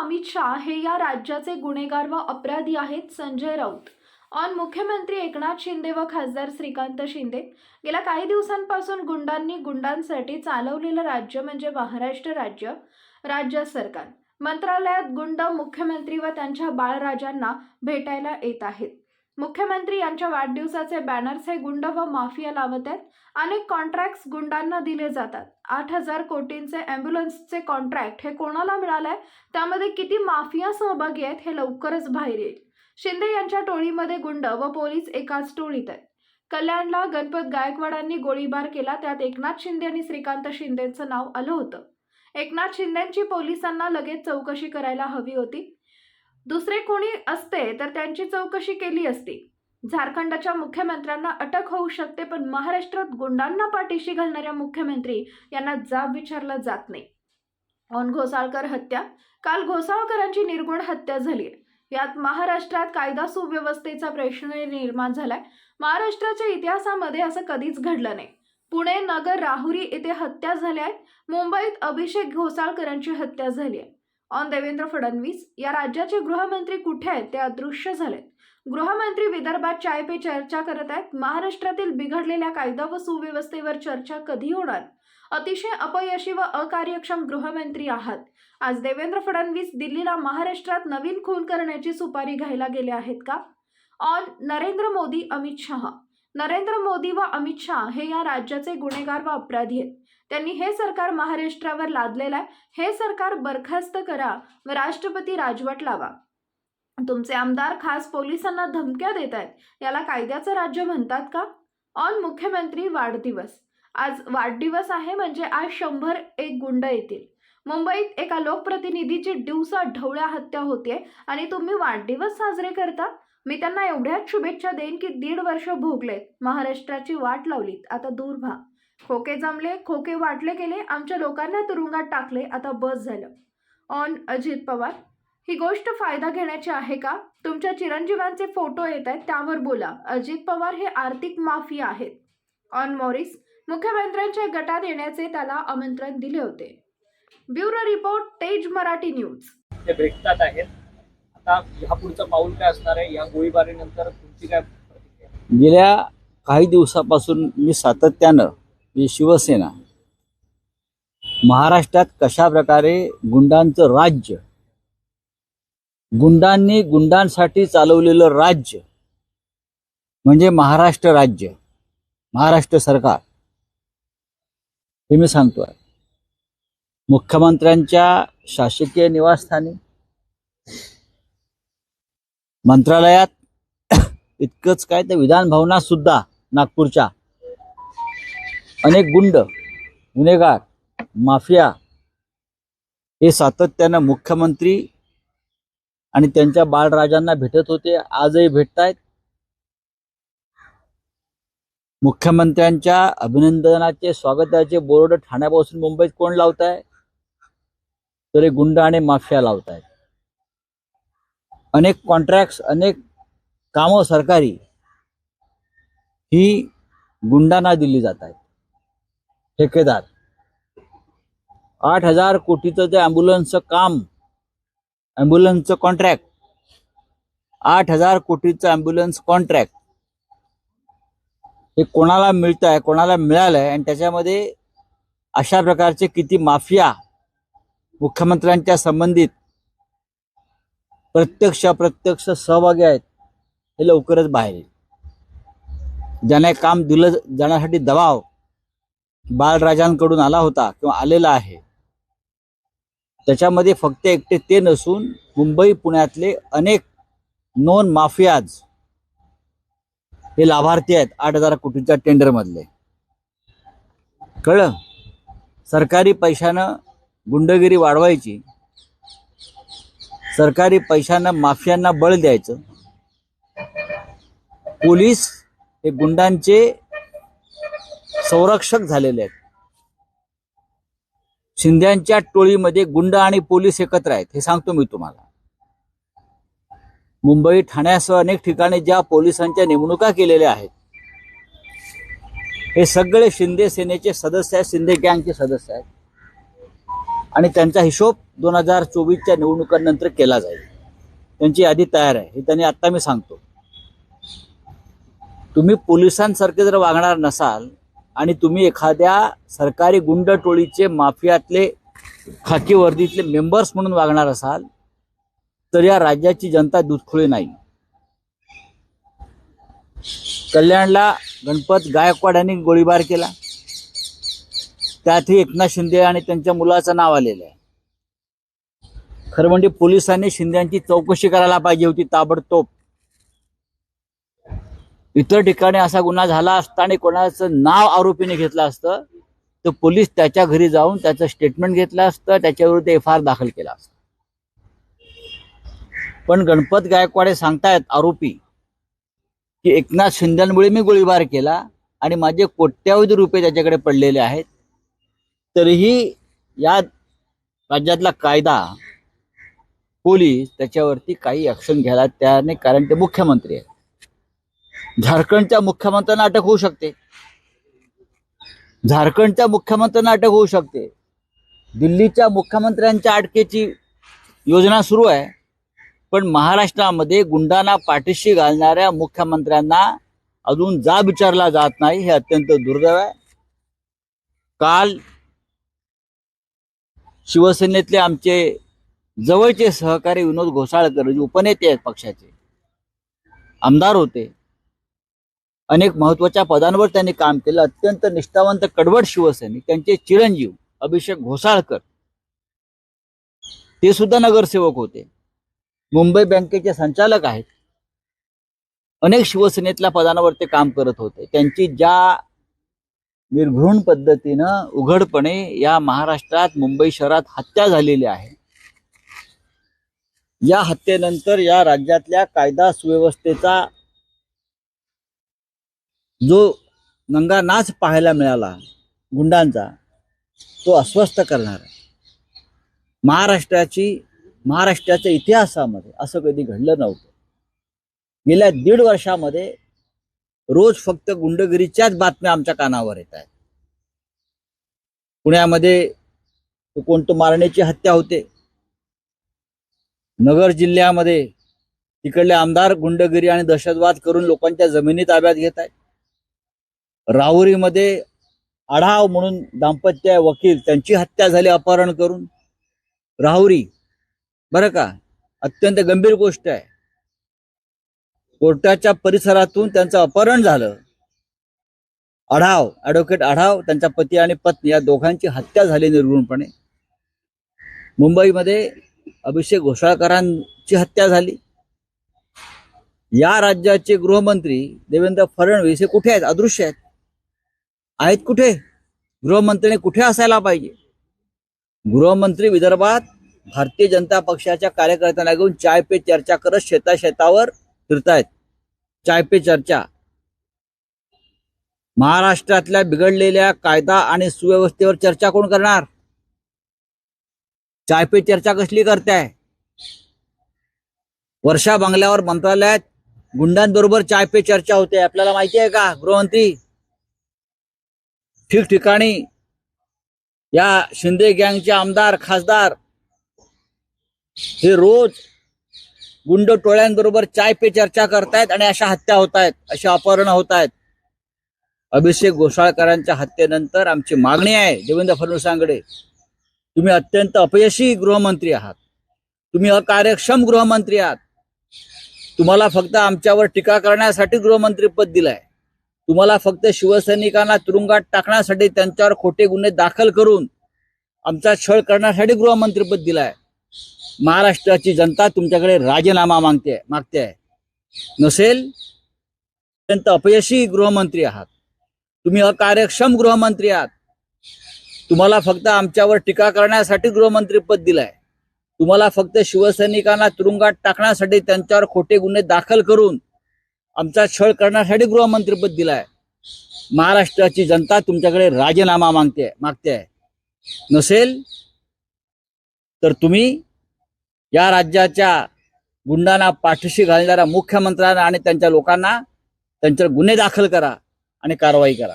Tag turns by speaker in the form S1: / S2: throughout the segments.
S1: अमित शाह हे या राज्याचे गुन्हेगार व अपराधी आहेत संजय राऊत ऑन मुख्यमंत्री एकनाथ शिंदे व खासदार श्रीकांत शिंदे गेल्या काही दिवसांपासून गुंडांनी गुंडांसाठी चालवलेलं राज्य म्हणजे महाराष्ट्र राज्य राज्य सरकार मंत्रालयात गुंड मुख्यमंत्री व त्यांच्या बाळराजांना भेटायला येत आहेत मुख्यमंत्री यांच्या वाढदिवसाचे बॅनर्स हे गुंड व माफिया लावत आहेत अनेक कॉन्ट्रॅक्ट्स गुंडांना दिले जातात आठ हजार कोटींचे अँब्युलन्सचे कॉन्ट्रॅक्ट हे कोणाला मिळालंय त्यामध्ये किती माफिया सहभागी आहेत हे लवकरच बाहेर येईल शिंदे यांच्या टोळीमध्ये गुंड व पोलीस एकाच टोळीत आहेत कल्याणला गणपत गायकवाडांनी गोळीबार केला त्यात एकनाथ शिंदे आणि श्रीकांत शिंदेचं नाव आलं होतं एकनाथ शिंदेची पोलिसांना लगेच चौकशी करायला हवी होती दुसरे कोणी असते तर त्यांची चौकशी केली असती झारखंडाच्या मुख्यमंत्र्यांना अटक होऊ शकते पण महाराष्ट्रात गुंडांना पाठीशी घालणाऱ्या मुख्यमंत्री यांना जाब विचारला जात नाही ऑन घोसाळकर हत्या काल घोसाळकरांची निर्गुण हत्या झाली यात महाराष्ट्रात कायदा सुव्यवस्थेचा प्रश्न निर्माण झालाय महाराष्ट्राच्या इतिहासामध्ये असं कधीच घडलं नाही पुणे नगर राहुरी येथे हत्या झाल्या आहेत मुंबईत अभिषेक घोसाळकरांची हत्या झाली आहे ऑन देवेंद्र फडणवीस या राज्याचे गृहमंत्री कुठे आहेत ते अदृश्य झालेत गृहमंत्री विदर्भात चाय पे चर्चा करत आहेत महाराष्ट्रातील बिघडलेल्या कायदा व सुव्यवस्थेवर चर्चा कधी होणार अतिशय अपयशी व अकार्यक्षम गृहमंत्री आहात आज देवेंद्र फडणवीस दिल्लीला महाराष्ट्रात नवीन खून करण्याची सुपारी घ्यायला गेले आहेत का ऑन नरेंद्र मोदी अमित शहा नरेंद्र मोदी व अमित शहा हे या राज्याचे गुन्हेगार व अपराधी आहेत त्यांनी हे सरकार महाराष्ट्रावर लादलेलं आहे हे सरकार बरखास्त करा व राष्ट्रपती राजवट लावा तुमचे आमदार खास पोलिसांना धमक्या देत आहेत याला कायद्याचं राज्य म्हणतात का ऑन मुख्यमंत्री वाढदिवस आज वाढदिवस आहे म्हणजे आज शंभर एक गुंड येतील मुंबईत एका लोकप्रतिनिधीची दिवसा ढवळ्या हत्या होते आणि तुम्ही वाढदिवस साजरे करता मी त्यांना एवढ्याच शुभेच्छा देईन की दीड वर्ष भोगलेत महाराष्ट्राची वाट लावलीत आता दूर व्हा खोके जमले खोके वाटले गेले आमच्या लोकांना तुरुंगात टाकले आता बस झालं ऑन अजित पवार ही गोष्ट फायदा घेण्याची आहे का तुमच्या चिरंजीवांचे फोटो येत आहेत त्यावर बोला अजित पवार हे आर्थिक माफिया आहेत ऑन मॉरिस मुख्यमंत्र्यांच्या गटात येण्याचे त्याला आमंत्रण दिले होते ब्युरो रिपोर्ट तेज मराठी न्यूज
S2: ते भेटतात आहेत आता ह्या पुढचं पाऊल काय असणार आहे या गोळीबारीनंतर तुमची काय गेल्या काही दिवसापासून मी सातत्यानं जी शिवसेना महाराष्ट्रात कशा प्रकारे गुंडांचं राज्य गुंडांनी गुंडांसाठी चालवलेलं राज्य म्हणजे महाराष्ट्र राज्य महाराष्ट्र सरकार हे मी सांगतो मुख्यमंत्र्यांच्या शासकीय निवासस्थानी मंत्रालयात इतकंच काय तर विधान भवनात सुद्धा नागपूरच्या अनेक गुंड गुन्हेगार माफिया हे सातत्यानं मुख्यमंत्री आणि त्यांच्या बाळराजांना भेटत होते आजही भेटतायत मुख्यमंत्र्यांच्या अभिनंदनाचे स्वागताचे बोर्ड ठाण्यापासून मुंबईत कोण लावत आहे तर हे गुंड आणि माफिया लावत आहेत अनेक कॉन्ट्रॅक्ट्स अनेक कामं सरकारी ही गुंडांना दिली जात आहेत ठेकेदार आठ हजार कोटीचं ते ॲम्ब्युलन्सचं काम ॲम्ब्युलन्सचं कॉन्ट्रॅक्ट आठ हजार कोटीचं ॲम्ब्युलन्स कॉन्ट्रॅक्ट हे कोणाला मिळतंय आहे कोणाला मिळालंय आणि त्याच्यामध्ये अशा प्रकारचे किती माफिया मुख्यमंत्र्यांच्या संबंधित प्रत्यक्ष अप्रत्यक्ष सहभागी आहेत हे लवकरच बाहेर येईल ज्याने काम दिलं जाण्यासाठी दबाव बाळराजांकडून आला होता किंवा आलेला आहे त्याच्यामध्ये फक्त एकटे ते नसून मुंबई पुण्यातले अनेक नॉन माफियाज हे लाभार्थी आहेत आठ हजार कोटीच्या मधले कळ सरकारी पैशानं गुंडगिरी वाढवायची सरकारी पैशानं माफियांना बळ द्यायचं पोलीस हे गुंडांचे संरक्षक झालेले आहेत शिंद्यांच्या टोळीमध्ये गुंड आणि पोलीस एकत्र आहेत हे सांगतो मी तुम्हाला मुंबई ठाण्यासह अनेक ठिकाणी ज्या पोलिसांच्या नेमणुका केलेल्या आहेत हे सगळे शिंदे सेनेचे सदस्य आहेत शिंदे गँगचे सदस्य आहेत आणि त्यांचा हिशोब दोन हजार चोवीसच्या निवडणुकांनंतर केला जाईल त्यांची यादी तयार आहे हे त्यांनी आता मी सांगतो तुम्ही पोलिसांसारखे जर वागणार नसाल आणि तुम्ही एखाद्या सरकारी गुंड टोळीचे माफियातले खाकी वर्दीतले मेंबर्स म्हणून वागणार असाल तर या राज्याची जनता दुधखुळी नाही कल्याणला गणपत गायकवाड यांनी गोळीबार केला त्यातही एकनाथ शिंदे आणि त्यांच्या मुलाचं नाव आलेलं आहे खरं म्हणजे पोलिसांनी शिंद्यांची चौकशी करायला पाहिजे होती ताबडतोब इतर ठिकाणी असा गुन्हा झाला असता आणि कोणाचं नाव आरोपीने घेतलं असतं तर पोलीस त्याच्या घरी जाऊन त्याचं स्टेटमेंट घेतलं असतं त्याच्याविरुद्ध एफ आय आर दाखल केला असत पण गणपत गायकवाडे सांगतायत आरोपी की एकनाथ शिंदेमुळे मी गोळीबार केला आणि माझे कोट्यावधी रुपये त्याच्याकडे पडलेले आहेत तरीही या राज्यातला कायदा पोलीस त्याच्यावरती काही ॲक्शन घ्यायला त्याने कारण ते मुख्यमंत्री आहेत झारखंडच्या मुख्यमंत्र्यांना अटक होऊ शकते झारखंडच्या मुख्यमंत्र्यांना अटक होऊ शकते दिल्लीच्या मुख्यमंत्र्यांच्या अटकेची योजना सुरू आहे पण महाराष्ट्रामध्ये गुंडांना पाठीशी घालणाऱ्या मुख्यमंत्र्यांना अजून जा विचारला जात नाही हे अत्यंत दुर्दैव आहे काल शिवसेनेतले आमचे जवळचे सहकारी विनोद घोसाळकर जे उपनेते आहेत पक्षाचे आमदार होते अनेक महत्वाच्या पदांवर त्यांनी काम केलं अत्यंत निष्ठावंत कडवट शिवसैनिक त्यांचे चिरंजीव अभिषेक घोसाळकर ते सुद्धा नगरसेवक होते मुंबई बँकेचे संचालक आहेत अनेक शिवसेनेतल्या पदांवर ते काम करत होते त्यांची ज्या निर्घृण पद्धतीनं उघडपणे या महाराष्ट्रात मुंबई शहरात हत्या झालेली आहे या हत्येनंतर या राज्यातल्या कायदा सुव्यवस्थेचा जो नंगा नाच पाहायला मिळाला गुंडांचा तो अस्वस्थ करणार महाराष्ट्राची महाराष्ट्राच्या इतिहासामध्ये असं कधी घडलं नव्हतं गेल्या दीड वर्षामध्ये रोज फक्त गुंडगिरीच्याच बातम्या आमच्या कानावर येत आहेत पुण्यामध्ये कोणतं मारण्याची हत्या होते नगर जिल्ह्यामध्ये तिकडले आमदार गुंडगिरी आणि दहशतवाद करून लोकांच्या जमिनी ताब्यात घेत आहेत राहुरीमध्ये आढाव म्हणून दाम्पत्य वकील त्यांची हत्या झाली अपहरण करून राहुरी बर का अत्यंत गंभीर गोष्ट आहे कोर्टाच्या परिसरातून त्यांचं अपहरण झालं आढाव ॲडव्होकेट आढाव त्यांचा पती आणि पत्नी या दोघांची हत्या झाली निर्गुणपणे मुंबईमध्ये अभिषेक घोषाळकरांची हत्या झाली या राज्याचे गृहमंत्री देवेंद्र फडणवीस हे कुठे आहेत अदृश्य आहेत आहेत कुठे गृहमंत्री कुठे असायला पाहिजे गृहमंत्री विदर्भात भारतीय जनता पक्षाच्या कार्यकर्त्यांना घेऊन चाय पे चर्चा करत शेता शेतावर फिरतायत चाय पे चर्चा महाराष्ट्रातल्या बिघडलेल्या कायदा आणि सुव्यवस्थेवर चर्चा कोण करणार चाय पे चर्चा कसली करताय वर्षा बंगल्यावर मंत्रालयात गुंडांबरोबर चाय पे चर्चा होते आपल्याला माहिती आहे का गृहमंत्री ठिकठिकाणी या शिंदे गँगचे आमदार खासदार हे रोज गुंड टोळ्यांबरोबर चाय पे चर्चा करतायत आणि अशा हत्या होत आहेत अशी अपहरण होत आहेत अभिषेक घोसाळकरांच्या हत्येनंतर आमची मागणी आहे देवेंद्र फडणवीसांकडे तुम्ही अत्यंत अपयशी गृहमंत्री आहात तुम्ही अकार्यक्षम गृहमंत्री आहात तुम्हाला फक्त आमच्यावर टीका करण्यासाठी गृहमंत्रीपद दिलं तुम्हाला फक्त शिवसैनिकांना तुरुंगात टाकण्यासाठी त्यांच्यावर खोटे गुन्हे दाखल करून आमचा छळ करण्यासाठी गृहमंत्रीपद दिलाय महाराष्ट्राची जनता तुमच्याकडे राजीनामा मागते मागते आहे नसेल अत्यंत अपयशी गृहमंत्री आहात तुम्ही अकार्यक्षम गृहमंत्री आहात तुम्हाला फक्त आमच्यावर टीका करण्यासाठी गृहमंत्रीपद दिलाय तुम्हाला फक्त शिवसैनिकांना तुरुंगात टाकण्यासाठी त्यांच्यावर खोटे गुन्हे दाखल करून आमचा छळ करण्यासाठी गृहमंत्रीपद दिलाय महाराष्ट्राची जनता तुमच्याकडे राजीनामा मागते मागते आहे नसेल तर तुम्ही या राज्याच्या गुंडांना पाठीशी घालणाऱ्या मुख्यमंत्र्यांना आणि त्यांच्या लोकांना त्यांच्या गुन्हे दाखल करा आणि कारवाई करा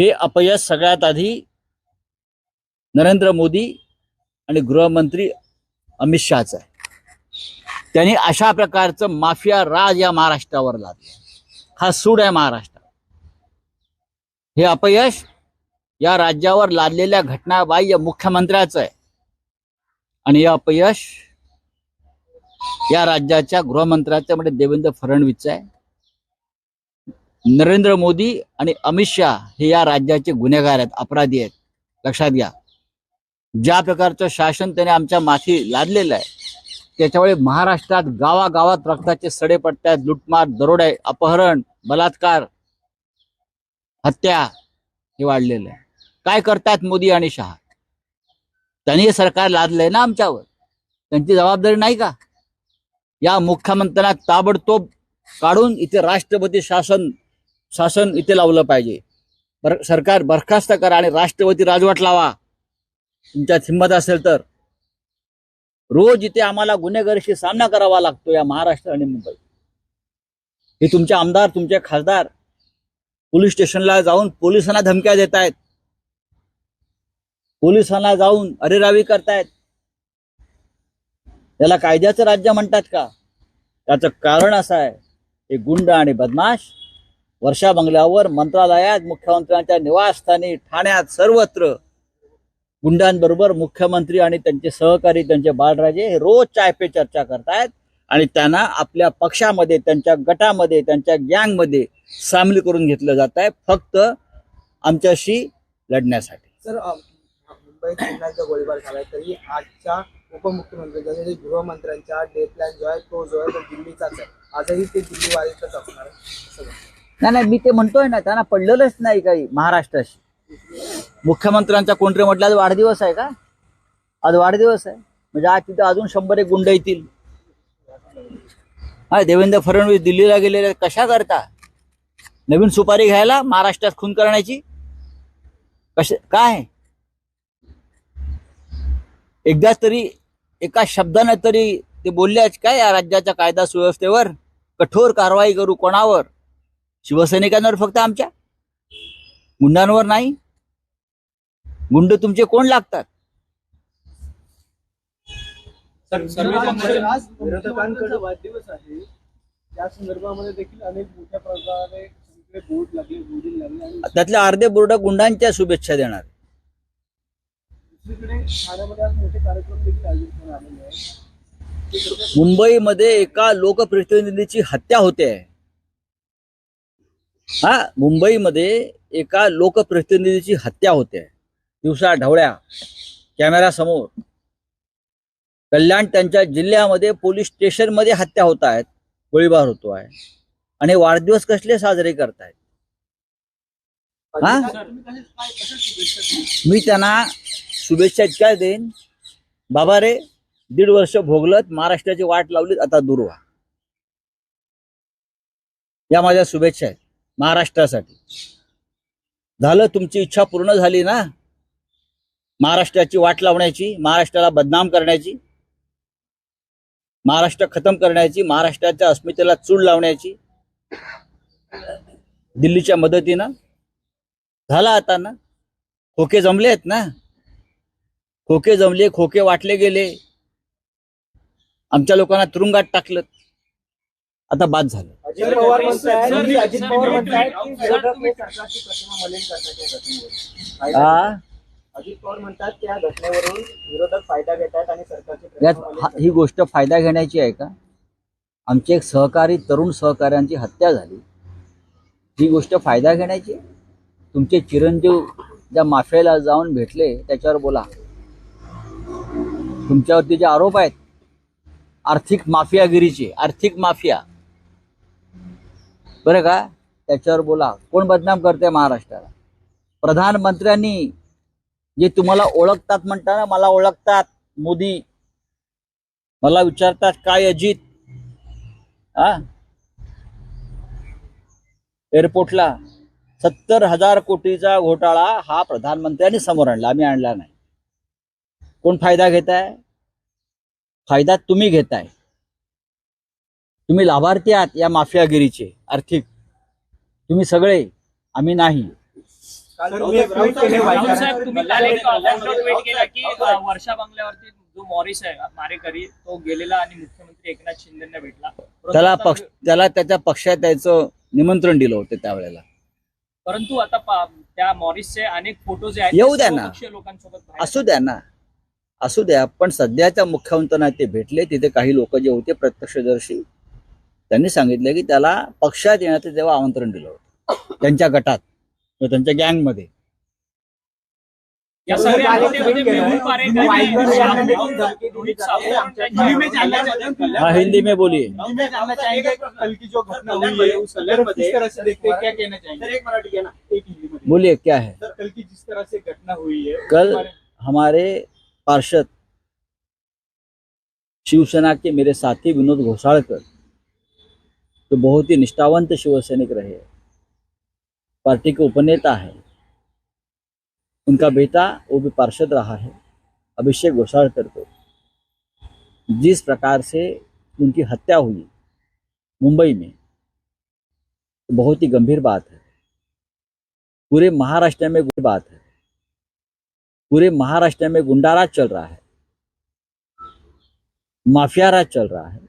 S2: हे अपयश सगळ्यात आधी नरेंद्र मोदी आणि गृहमंत्री अमित शहाचं आहे त्यांनी अशा प्रकारचं माफिया राज या महाराष्ट्रावर लादलं हा सूड आहे महाराष्ट्र हे अपयश या राज्यावर लादलेल्या घटनाबाह्य मुख्यमंत्र्याच आहे आणि हे अपयश या राज्याच्या गृहमंत्र्याचं म्हणजे देवेंद्र फडणवीस आहे नरेंद्र मोदी आणि अमित शाह हे या राज्याचे गुन्हेगार आहेत अपराधी आहेत लक्षात घ्या ज्या प्रकारचं शासन त्याने आमच्या माथी लादलेलं आहे त्याच्यामुळे महाराष्ट्रात गावागावात रक्ताचे सडे पडतात लुटमार दरोडे अपहरण बलात्कार हत्या हे वाढलेलं आहे काय करतात मोदी आणि शहा त्यांनी सरकार लादलंय ना आमच्यावर त्यांची जबाबदारी नाही का या मुख्यमंत्र्यांना ताबडतोब काढून इथे राष्ट्रपती शासन शासन इथे लावलं पाहिजे सरकार बरखास्त करा आणि राष्ट्रपती राजवट लावा तुमच्यात हिंमत असेल तर रोज इथे आम्हाला गुन्हेगारीशी सामना करावा लागतो या महाराष्ट्र आणि मुंबई हे तुमचे आमदार तुमचे खासदार पोलीस स्टेशनला जाऊन पोलिसांना धमक्या देत आहेत पोलिसांना जाऊन अरेरावी करतायत त्याला कायद्याचं राज्य म्हणतात का त्याचं कारण असं आहे हे गुंड आणि बदमाश वर्षा बंगल्यावर मंत्रालयात मुख्यमंत्र्यांच्या निवासस्थानी ठाण्यात सर्वत्र गुंडांबरोबर मुख्यमंत्री आणि त्यांचे सहकारी त्यांचे बाळराजे हे रोज चाय पे चर्चा करतायत आणि त्यांना आपल्या पक्षामध्ये त्यांच्या गटामध्ये त्यांच्या गँगमध्ये सामील करून घेतलं जात आहे फक्त आमच्याशी लढण्यासाठी सर मुंबईत गोळीबार झालाय तरी आजच्या उपमुख्यमंत्र्यांचा गृहमंत्र्यांच्या गृहमंत्र्यांचा डे जो आहे तो जो आहे तो दिल्लीचाच आहे आजही ते दिल्लीवारीतच असणार नाही नाही मी ते म्हणतोय ना त्यांना पडलेलंच नाही काही महाराष्ट्राशी मुख्यमंत्र्यांच्या म्हटलं आज वाढदिवस आहे का आज वाढदिवस आहे म्हणजे आज तिथे अजून शंभर एक गुंड येतील हा देवेंद्र फडणवीस दिल्लीला गेलेले कशा करता नवीन सुपारी घ्यायला महाराष्ट्रात खून करण्याची कश काय एकदाच तरी एका शब्दाने तरी ते बोलले काय या राज्याच्या कायदा सुव्यवस्थेवर कठोर कारवाई करू कोणावर शिवसैनिकांवर फक्त आमच्या गुंडांवर नाही गुंड तुमचे कोण लागतात त्यातले वाढदिवस आहे त्या अर्धे बोर्ड गुंडांच्या शुभेच्छा देणार मुंबईमध्ये एका लोकप्रतिनिधीची हत्या होते आहे हा मुंबईमध्ये एका लोकप्रतिनिधीची हत्या होते दिवसा ढवळ्या समोर कल्याण त्यांच्या जिल्ह्यामध्ये पोलीस स्टेशन मध्ये हत्या होत आहेत गोळीबार होतो आहे आणि वाढदिवस कसले साजरे करतायत हा मी त्यांना शुभेच्छा इतक्या देईन बाबा रे दीड वर्ष भोगलत महाराष्ट्राची वाट लावली आता दूर व्हा या माझ्या शुभेच्छा आहेत महाराष्ट्रासाठी झालं तुमची इच्छा पूर्ण झाली ना महाराष्ट्राची वाट लावण्याची महाराष्ट्राला बदनाम करण्याची महाराष्ट्र खतम करण्याची महाराष्ट्राच्या अस्मितेला चूड लावण्याची दिल्लीच्या मदतीनं झाला आता ना खोके जमले आहेत ना खोके जमले खोके वाटले गेले आमच्या लोकांना तुरुंगात टाकलं आता बाद झालं अजित पवार म्हणतायत अजित पवार जर- की जर- प्रतिमा घटनेवर हा अजित पवार म्हणतात त्या घटनेवरून विरोधक फायदा घेत आहेत आणि सरकारची ही गोष्ट फायदा घेण्याची आहे का आमचे एक सहकारी तरुण सहकाऱ्यांची हत्या झाली ही गोष्ट फायदा घेण्याची तुमचे चिरंजीव ज्या माफियाला जाऊन भेटले त्याच्यावर बोला तुमच्यावरती जे आरोप आहेत आर्थिक माफियागिरीचे आर्थिक माफिया बरं का त्याच्यावर बोला कोण बदनाम करते महाराष्ट्राला प्रधानमंत्र्यांनी जे तुम्हाला ओळखतात म्हणताना मला ओळखतात मोदी मला विचारतात काय अजित हा एअरपोर्टला सत्तर हजार कोटीचा घोटाळा हा प्रधानमंत्र्यांनी समोर आणला आम्ही आणला नाही कोण फायदा घेताय फायदा तुम्ही घेताय तुम्ही लाभार्थी आहात या माफियागिरीचे आर्थिक तुम्ही सगळे आम्ही नाही वर्षा बंगल्यावरती जो मॉरिस आहे मारेकरी तो गेलेला आणि मुख्यमंत्री एकनाथ शिंदेना भेटला त्याला पक्ष त्याला त्याच्या पक्षात त्याचं निमंत्रण दिलं होतं त्यावेळेला परंतु आता त्या मॉरिसचे अनेक फोटो जे आहेत येऊ द्या ना असू द्या ना असू द्या पण सध्याच्या मुख्यमंत्र्यांना ते भेटले तिथे काही लोक जे होते प्रत्यक्षदर्शी त्यांनी सांगितलं की त्याला पक्षात येण्याचं तेव्हा आमंत्रण दिलं होतं त्यांच्या गटात म्हणजे त्यांच्या गँगमध्ये
S1: मध्ये हिंदी में
S2: बोलिए बोलिए क्या है कल की जिस तरह से घटना हुई है कल हमारे पार्षद शिवसेना के मेरे साथी विनोद घोसाळकर जो बहुत ही निष्ठावंत शिवसैनिक रहे पार्टी के उपनेता है उनका बेटा वो भी पार्षद रहा है अभिषेक घोषालकर को जिस प्रकार से उनकी हत्या हुई मुंबई में तो बहुत ही गंभीर बात है पूरे महाराष्ट्र में बात है पूरे महाराष्ट्र में गुंडाराज चल रहा है माफिया राज चल रहा है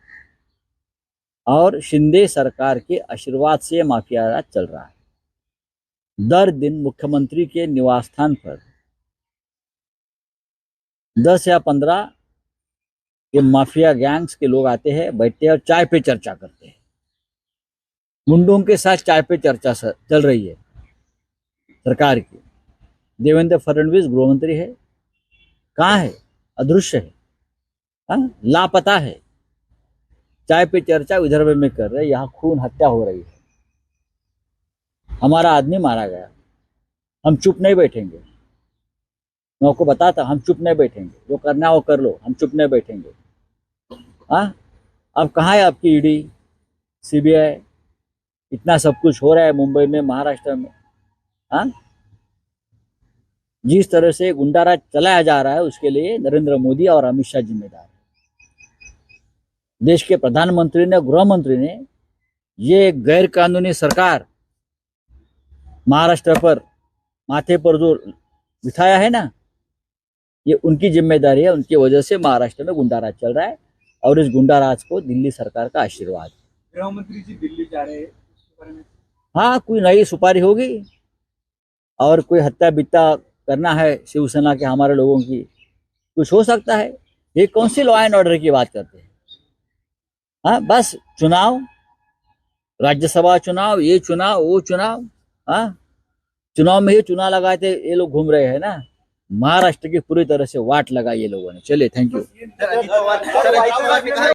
S2: और शिंदे सरकार के आशीर्वाद से माफिया राज चल रहा है दर दिन मुख्यमंत्री के निवास स्थान पर दस या पंद्रह ये माफिया गैंग्स के लोग आते हैं बैठते हैं और चाय पे चर्चा करते हैं मुंडों के साथ चाय पे चर्चा चल रही है सरकार की देवेंद्र फडणवीस गृहमंत्री है कहाँ है अदृश्य है हाँ? लापता है चाय पे चर्चा विदर्भ में कर रहे यहाँ खून हत्या हो रही है हमारा आदमी मारा गया हम चुप नहीं बैठेंगे मैं आपको बताता हम चुप नहीं बैठेंगे जो करना हो कर लो हम चुप नहीं बैठेंगे हाँ अब कहाँ है आपकी ईडी सीबीआई इतना सब कुछ हो रहा है मुंबई में महाराष्ट्र में हाँ जिस तरह से गुंडाराज चलाया जा रहा है उसके लिए नरेंद्र मोदी और अमित शाह जिम्मेदार है देश के प्रधानमंत्री ने गृह मंत्री ने ये गैर कानूनी सरकार महाराष्ट्र पर माथे पर जो बिठाया है ना ये उनकी जिम्मेदारी है उनकी वजह से महाराष्ट्र में गुंडा राज चल रहा है और इस गुंडा राज को दिल्ली सरकार का आशीर्वाद गृहमंत्री जी दिल्ली जा रहे हैं हाँ कोई नई सुपारी होगी और कोई हत्या बित्ता करना है शिवसेना के हमारे लोगों की कुछ हो सकता है ये कौन सी लॉ एंड ऑर्डर की बात करते हैं हाँ बस चुनाव राज्यसभा चुनाव ये चुनाव वो चुनाव हाँ चुनाव में ही चुनाव लगाते ये लोग घूम रहे हैं ना महाराष्ट्र की पूरी तरह से वाट लगाई ये लोगों ने चलिए थैंक यू